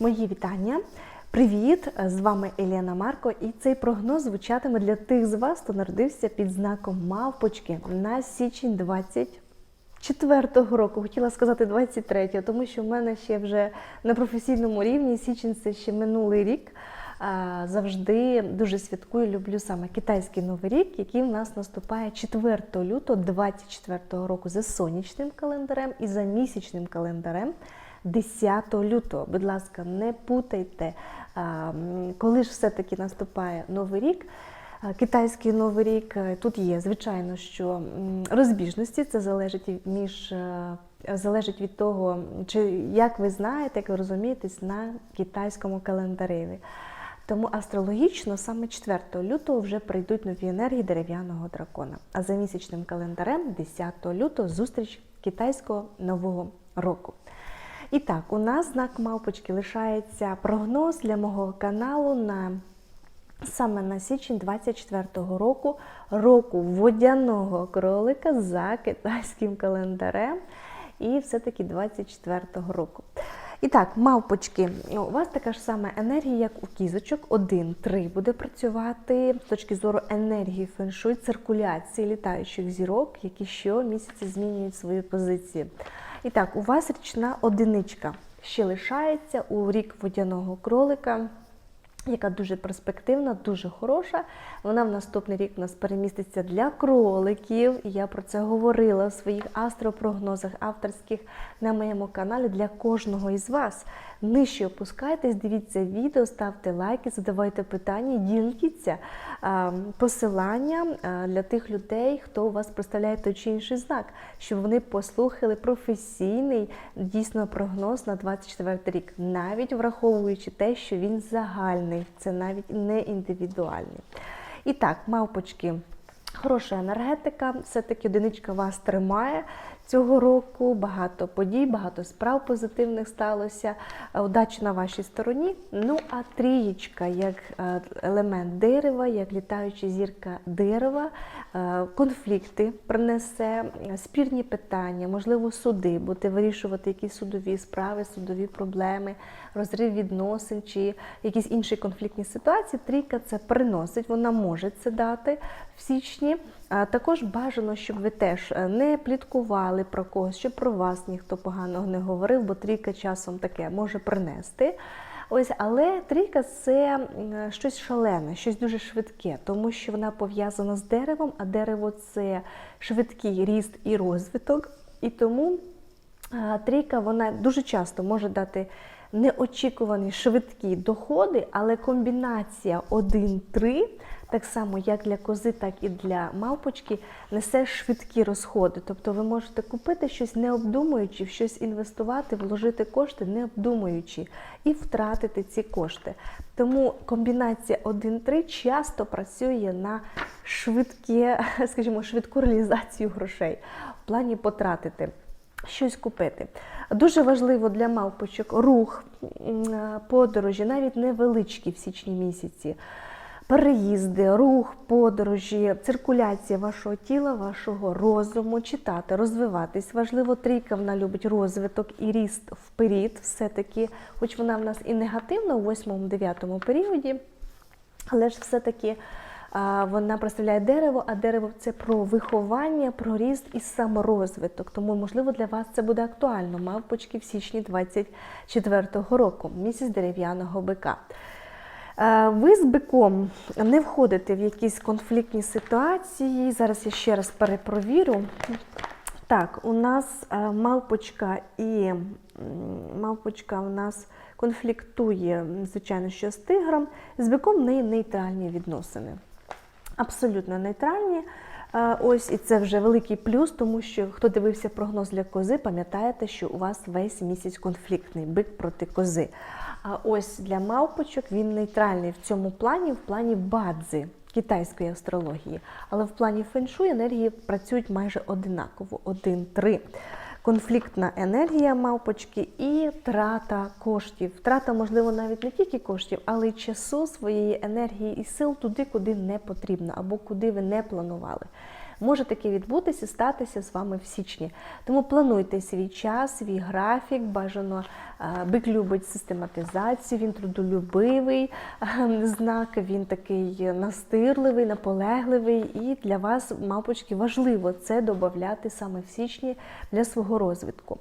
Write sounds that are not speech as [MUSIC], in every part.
Мої вітання. Привіт! З вами Еліна Марко, і цей прогноз звучатиме для тих з вас, хто народився під знаком мавпочки на січень 24-го року. Хотіла сказати 23-го, тому що в мене ще вже на професійному рівні січень це ще минулий рік. Завжди дуже святкую, люблю саме китайський новий рік, який в нас наступає 4 лютого 24 року за сонячним календарем і за місячним календарем. 10 лютого, будь ласка, не путайте, коли ж все-таки наступає новий рік. Китайський новий рік е, тут є, звичайно, що розбіжності це залежить між е, залежить від того, чи як ви знаєте, як ви розумієтесь на китайському календареві. Тому астрологічно саме 4 лютого вже прийдуть нові енергії дерев'яного дракона. А за місячним календарем 10 лютого зустріч китайського нового року. І так, у нас знак мавпочки лишається прогноз для мого каналу на саме на січень 24-го року, року водяного кролика за китайським календарем, і все-таки 24-го року. І так, мавпочки, у вас така ж сама енергія, як у кізочок, 1-3 буде працювати з точки зору енергії феншуй, циркуляції літаючих зірок, які щомісяця змінюють свої позиції. І так, у вас річна одиничка. Ще лишається у рік водяного кролика яка дуже перспективна, дуже хороша. Вона в наступний рік у нас переміститься для кроликів. І я про це говорила в своїх астропрогнозах авторських на моєму каналі для кожного із вас. Нижче опускайтесь, дивіться відео, ставте лайки, задавайте питання, діліться а, посилання а, для тих людей, хто у вас представляє той чи інший знак, щоб вони послухали професійний дійсно прогноз на 24 рік, навіть враховуючи те, що він загальний, це навіть не індивідуальний. І так, мавпочки. Хороша енергетика, все-таки одиничка вас тримає цього року. Багато подій, багато справ позитивних сталося. Е, Удачі на вашій стороні. Ну а трієчка, як е, елемент дерева, як літаюча зірка дерева, е, конфлікти принесе, спірні питання, можливо, суди, будете вирішувати якісь судові справи, судові проблеми, розрив відносин чи якісь інші конфліктні ситуації. Трійка це приносить, вона може це дати в січні. Також бажано, щоб ви теж е, не пліткували про когось, щоб про вас ніхто поганого не говорив, бо трійка часом таке може принести. Ось, але трійка це щось шалене, щось дуже швидке, тому що вона пов'язана з деревом, а дерево це швидкий ріст і розвиток. І тому трійка вона дуже часто може дати неочікувані швидкі доходи, але комбінація 1-3, так само як для кози, так і для мавпочки, несе швидкі розходи. Тобто ви можете купити щось не обдумуючи, в щось інвестувати, вложити кошти, не обдумуючи, і втратити ці кошти. Тому комбінація 1-3 часто працює на швидке, [LAUGHS] скажімо, швидку реалізацію грошей в плані потратити щось купити. Дуже важливо для мавпочок рух, подорожі, навіть невеличкі в січні місяці. Переїзди, рух, подорожі, циркуляція вашого тіла, вашого розуму, читати, розвиватись. Важливо, трійка вона любить розвиток і ріст вперед, все-таки, хоч вона в нас і негативна у 8-9 періоді, але ж все-таки вона представляє дерево, а дерево це про виховання, про ріст і саморозвиток. Тому, можливо, для вас це буде актуально. Мавпочки в січні 24-го року, місяць дерев'яного бика. Ви з биком не входите в якісь конфліктні ситуації. Зараз я ще раз перепровірю. Так, у нас мавпочка і мавпочка у нас конфліктує, звичайно, що з тигром. З биком в неї нейтральні відносини. Абсолютно нейтральні. Е, Ось і це вже великий плюс, тому що хто дивився прогноз для кози, пам'ятаєте, що у вас весь місяць конфліктний бик проти кози. А ось для мавпочок він нейтральний в цьому плані, в плані бадзи китайської астрології. Але в плані феншу енергії працюють майже одинаково: 1-3. Конфліктна енергія мавпочки і трата коштів. Втрата, можливо, навіть не тільки коштів, але й часу своєї енергії і сил туди, куди не потрібно, або куди ви не планували. Може таке відбутися, статися з вами в січні. Тому плануйте свій час, свій графік. Бажано е, бик любить систематизацію, він трудолюбивий е, знак, він такий настирливий, наполегливий. І для вас, мавпочки, важливо це додати саме в січні для свого розвитку.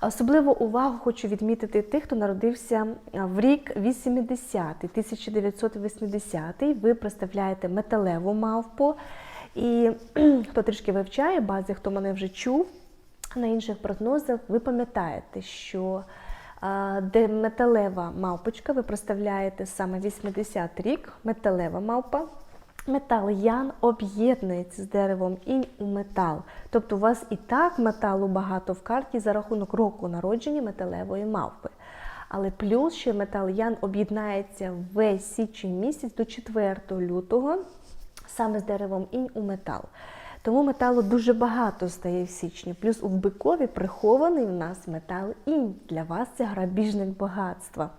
Особливу увагу хочу відмітити тих, хто народився в рік 80 1980 Ви представляєте металеву мавпу. І [CLEARS THROAT] хто трішки вивчає бази, хто мене вже чув на інших прогнозах, ви пам'ятаєте, що де металева мавпочка, ви представляєте саме 80 рік, металева мавпа. Метал ян об'єднується з деревом інь у метал. Тобто у вас і так металу багато в карті за рахунок року народження металевої мавпи. Але плюс ще метал ян об'єднається весь січень місяць до 4 лютого саме з деревом інь у метал. Тому металу дуже багато стає в січні. Плюс у бикові прихований в нас метал інь. Для вас це грабіжник багатства.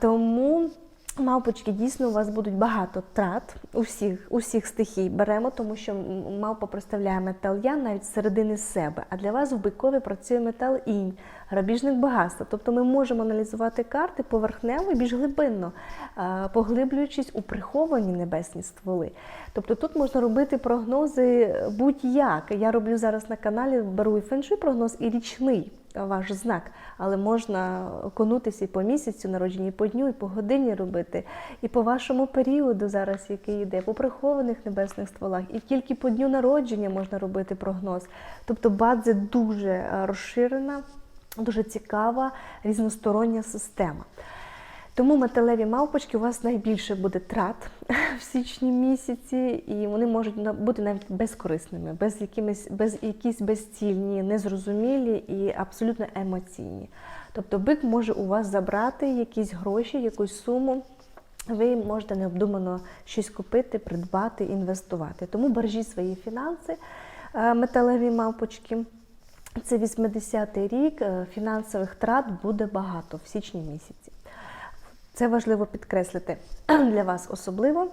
Тому Мавпочки, дійсно, у вас будуть багато трат у всіх, у стихій беремо, тому що мавпа представляє метал я навіть середини себе. А для вас в бикові працює метал інь, грабіжник багатства. Тобто ми можемо аналізувати карти поверхнево і більш глибинно, поглиблюючись у приховані небесні стволи. Тобто тут можна робити прогнози будь-як. Я роблю зараз на каналі, беру і феншуй прогноз, і річний ваш знак, але можна окунутися і по місяцю народження, і по дню, і по годині робити, і по вашому періоду, зараз який йде, по прихованих небесних стволах, і тільки по дню народження можна робити прогноз. Тобто бадзе дуже е, розширена, дуже цікава, різностороння система. Тому металеві мавпочки у вас найбільше буде трат [LAUGHS] в січні місяці, і вони можуть бути навіть безкорисними, без якимись, без якісь безцільні, незрозумілі і абсолютно емоційні. Тобто бик може у вас забрати якісь гроші, якусь суму. Ви можете необдумано щось купити, придбати, інвестувати. Тому бережіть свої фінанси, е, металеві мавпочки. Це 80-й рік, е, фінансових трат буде багато в січні місяці. Це важливо підкреслити [CLEARS THROAT] для вас особливо.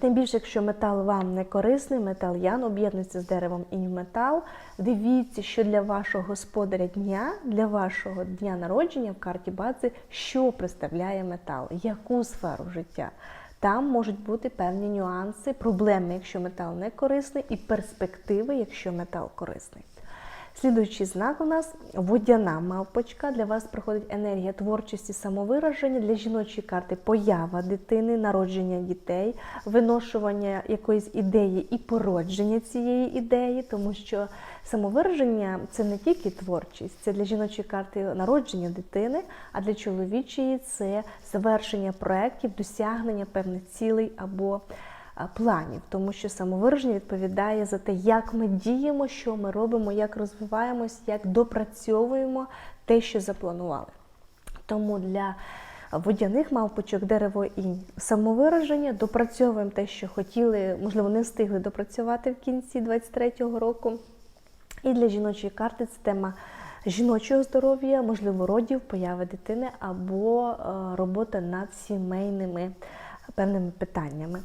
Тим більше, якщо метал вам не корисний, метал ян об'єднується з деревом інь-метал. Дивіться, що для вашого господаря дня, для вашого дня народження в карті бази, що представляє метал, яку сферу життя. Там можуть бути певні нюанси, проблеми, якщо метал не корисний, і перспективи, якщо метал корисний. Слідуючий знак у нас водяна мавпочка. Для вас проходить енергія творчості, самовираження, для жіночої карти поява дитини, народження дітей, виношування якоїсь ідеї і породження цієї ідеї, тому що самовираження це не тільки творчість, це для жіночої карти народження дитини, а для чоловічої це завершення проєктів, досягнення певних цілей або планів, тому що самовираження відповідає за те, як ми діємо, що ми робимо, як розвиваємось, як допрацьовуємо те, що запланували. Тому для водяних мавпочок дерево і самовираження допрацьовуємо те, що хотіли, можливо, не встигли допрацювати в кінці 23-го року. І для жіночої карти це тема жіночого здоров'я, можливо, родів, появи дитини або е, робота над сімейними певними питаннями.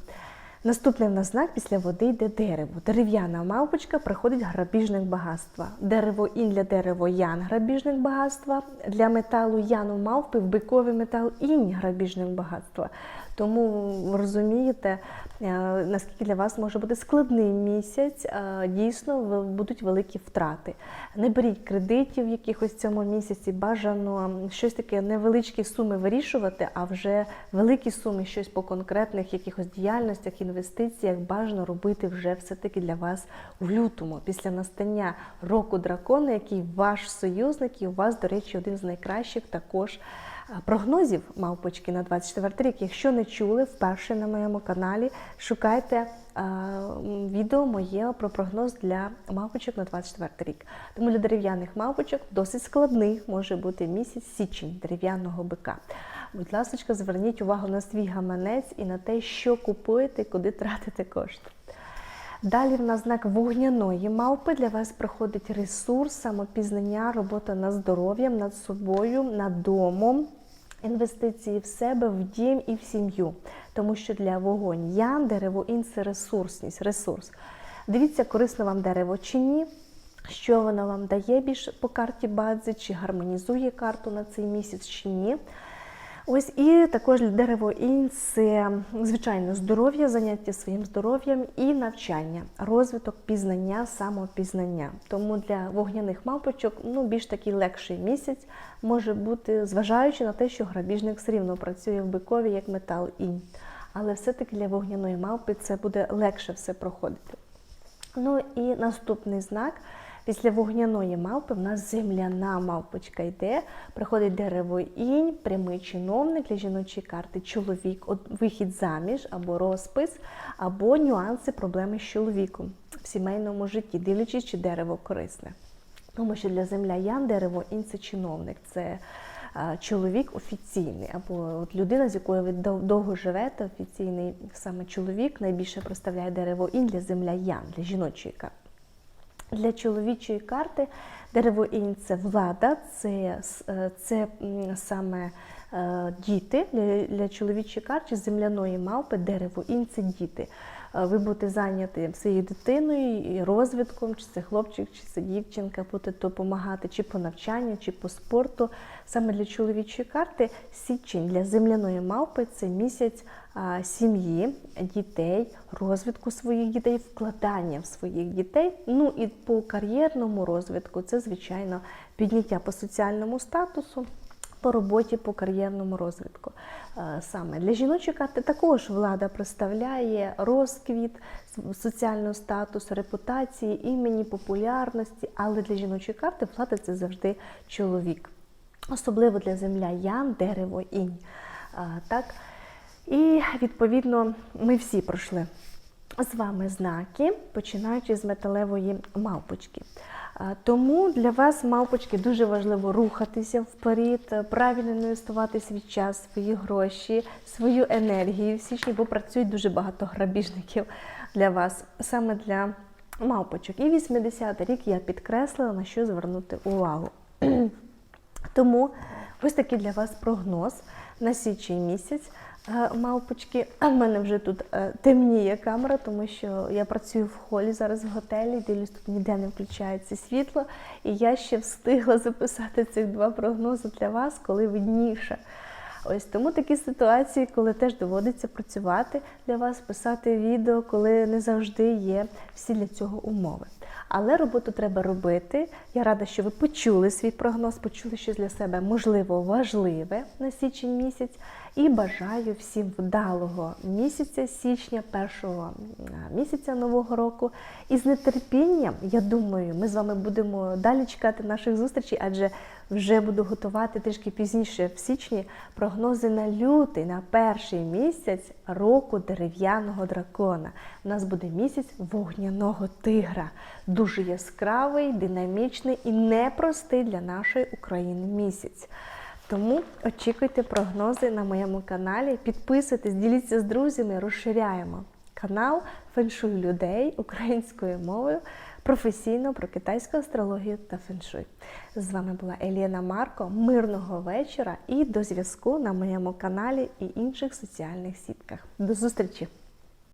Наступний в нас знак після води йде дерево. Дерев'яна мавпочка приходить грабіжник багатства. Дерево ін для дерево ян грабіжник багатства. Для металу яну мавпи в биковий метал інь грабіжник багатства. Тому розумієте, е, наскільки для вас може бути складний місяць, е, дійсно будуть великі втрати. Не беріть кредитів якихось цьому місяці, бажано щось таке невеличкі суми вирішувати, а вже великі суми, щось по конкретних якихось діяльностях, інвестиціях бажано робити вже все-таки для вас в лютому, після настання року дракона, який ваш союзник, і у вас, до речі, один з найкращих також прогнозів мавпочки на 24 рік. Якщо не чули, вперше на моєму каналі шукайте відео моє про прогноз для мавпочок на 24 рік. Тому для дерев'яних мавпочок досить складний може бути місяць січень дерев'яного бика. Будь ласка, зверніть увагу на свій гаманець і на те, що купуєте куди тратите кошти. Далі в нас знак вогняної мавпи. Для вас проходить ресурс, самопізнання, робота над здоров'ям, над собою, над домом, інвестиції в себе, в дім і в сім'ю. Тому що для вогонь ян, дерево ін це ресурсність, ресурс. Дивіться, корисно вам дерево чи ні. Що воно вам дає більше по карті бадзи, чи гармонізує карту на цей місяць, чи ні. Ось і також дерево інь це звичайно здоров'я, заняття своїм здоров'ям і навчання, розвиток пізнання, самопізнання. Тому для вогняних мавпочок ну, більш такий легший місяць може бути, зважаючи на те, що грабіжник все рівно працює в бикові як метал інь. Але все-таки для вогняної мавпи це буде легше все проходити. Ну і наступний знак. Після вогняної мавпи в нас земляна мавпочка йде, приходить дерево інь, прямий чиновник для жіночої карти, чоловік, вихід заміж або розпис, або нюанси, проблеми з чоловіком в сімейному житті, дивлячись, чи дерево корисне. Тому що для земля ян дерево інь це чиновник, це чоловік офіційний, або от людина, з якою ви довго живете, офіційний саме чоловік найбільше представляє дерево інь для земля ян, для жіночої карти. Для чоловічої карти. Дерево інь це влада, це, е, це саме е, діти. Для, чоловічої карти земляної мавпи дерево інь це діти. Е, Ви будете зайняті своєю дитиною і розвитком, чи це хлопчик, чи це дівчинка, будете допомагати чи по навчанню, чи по спорту. Саме для чоловічої карти січень для земляної мавпи це місяць сім'ї, дітей, розвитку своїх дітей, вкладання в своїх дітей. Ну і по кар'єрному розвитку це, звичайно, підняття по соціальному статусу. По роботі, по кар'єрному розвитку. Е, Саме для карти також влада представляє розквіт соціального статусу, репутації, імені, популярності, але для жіночої карти влада це завжди чоловік. Особливо для земля ян, дерево, інь. Так? І відповідно ми всі пройшли з вами знаки, починаючи з металевої мавпочки. Тому для вас, мавпочки, дуже важливо рухатися вперед, е, правильно інвестувати свій час, свої гроші, свою енергію в січні, бо працюють дуже багато грабіжників для вас, саме для мавпочок. І 80-й рік я підкреслила, на що звернути увагу. [CLEARS THROAT] Тому ось такий для вас прогноз на січень місяць. Е, Мавпочки, а в мене вже тут е, темніє камера, тому що я працюю в холі зараз в готелі, дивлюсь, тут ніде не включається світло, і я ще встигла [LAUGHS] записати цих два прогнози для вас, коли видніше. Ось тому такі ситуації, коли теж доводиться працювати для вас, писати відео, коли не завжди є всі для цього умови. Але роботу треба робити. Я рада, що ви почули свій прогноз, почули щось для себе можливо важливе на січень місяць. І бажаю всім вдалого місяця січня, першого місяця нового року. І з нетерпінням, я думаю, ми з вами будемо далі чекати наших зустрічей, адже вже буду готувати трішки пізніше в січні прогнози на лютий, на перший місяць року дерев'яного дракона. У нас буде місяць вогняного тигра. Дуже яскравий, динамічний і непростий для нашої України місяць. Тому очікуйте прогнози на моєму каналі. Підписуйтесь, діліться з друзями, розширяємо канал Феншуй людей українською мовою професійно про китайську астрологію та феншуй. З вами була Еліна Марко. Мирного вечора і до зв'язку на моєму каналі і інших соціальних сітках. До зустрічі!